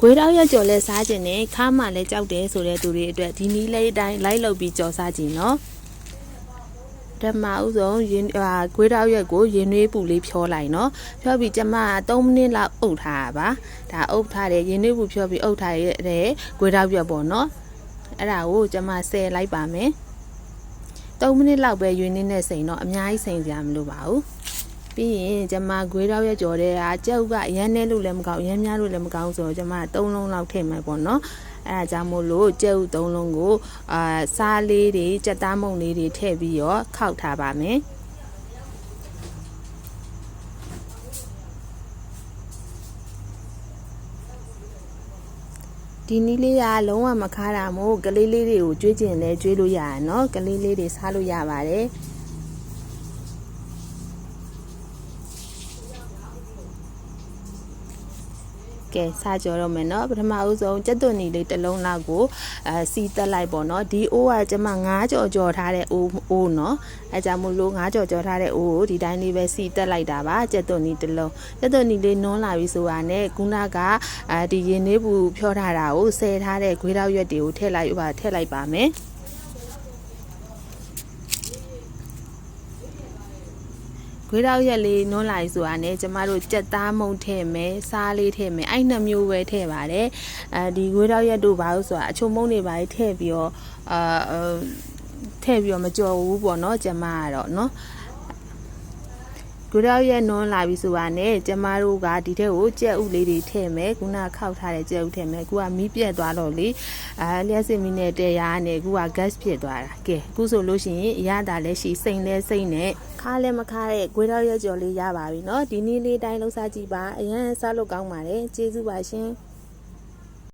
ဂွေးတောက်ရက်ကြော်လဲစားခြင်းနဲ့ခါမှလည်းကြောက်တယ်ဆိုတဲ့သူတွေအတွက်ဒီနီးလေးအတိုင်းလိုက်လုပ်ပြီးကြော်စားခြင်းနော်ဓမ္မဥဆုံးရင်ဟာဂွေးတောက်ရက်ကိုရင်နွေးပူလေးဖြောလိုက်နော်ဖြောပြီးကျမက3မိနစ်လောက်အုပ်ထားတာပါဒါအုပ်ထားတယ်ရင်နွေးပူဖြောပြီးအုပ်ထားရတဲ့ဂွေးတောက်ရက်ပေါ့နော်အဲ့ဒါကိုကျမဆယ်လိုက်ပါမယ်3မိနစ်လောက်ပဲရွေးနေနဲ့စိန်တော့အများကြီးစိန်စရာမလိုပါဘူး ပြီးရင်ကျမဂွေးတောက်ရက်ကြော်တဲ့ဟာကြောက်ကအရန်နဲ့လို့လည်းမကောင်းအရန်များလို့လည်းမကောင်းဆိုတော့ကျမ3လုံးလောက်ထည့်မယ်ပေါ့နော်အဲဒါကြောင့်မို့လို့ကြက်ဥ3လုံးကိုအာစားလေးတွေကြက်သားမုံလေးတွေထည့်ပြီးတော့ခောက်ထားပါမယ်ဒီနီးလေးကလုံးဝမခါတာမို့ကလေးလေးတွေကိုကျွေးကျင်လဲကျွေးလို့ရရနော်ကလေးလေးတွေစားလို့ရပါတယ် ကဲစကြောတော့မယ်နော်ပထမအဦးဆုံးကျက်သွနီလေးတစ်လုံးလောက်ကိုအဲစီးတက်လိုက်ပေါ့နော်ဒီအိုးကကျမ9ကြော်ကြော်ထားတဲ့အိုးအိုးနော်အဲကြောင့်မို့လို့9ကြော်ကြော်ထားတဲ့အိုးကိုဒီတိုင်းလေးပဲစီးတက်လိုက်တာပါကျက်သွနီတစ်လုံးကျက်သွနီလေးနွန်းလာပြီဆိုတာနဲ့ခုနကအဲဒီရင်လေးပူဖြောထားတာကိုဆဲထားတဲ့ဂွေးတော့ရွက်တွေကိုထည့်လိုက်ပါထည့်လိုက်ပါမယ် ခွေးတော့ရက်လေးနွန်းလိုက်ဆိုတာနဲ့ကျမတို့ကြက်သားမုံထည့်မယ်စားလေးထည့်မယ်အဲ့နှစ်မျိုးပဲထည့်ပါတယ်အဲဒီခွေးတော့ရက်တို့ဘာလို့ဆိုတာအချုံမုံတွေပါထည့်ပြီးတော့အာထည့်ပြီးတော့မကြော်ဘူးပေါ့နော်ကျမကတော့နော် ကိုရောက်ရဲ့နွန်းလာပြီဆိုတာနဲ့ကျမတို့ကဒီထက်ကိုကြက်ဥလေးတွေထည့်မယ်ခုနခောက်ထားတဲ့ကြက်ဥထည့်မယ်အခုကမီးပြက်သွားတော့လေအဲလျှက်စင်မီနဲ့တဲရကနေအခုက gas ဖြစ်သွားတာကဲအခုဆိုလို့ရှိရင်အရသာလည်းရှိစိမ့်လဲစိမ့်နဲ့ခါလည်းမခါတဲ့ဂွေးတော့ရက်ကြော်လေးရပါပြီเนาะဒီနေ့လေးတိုင်းလှူစားကြည့်ပါအရင်စားလို့ကောင်းပါတယ်ကျေးဇူးပါရှင်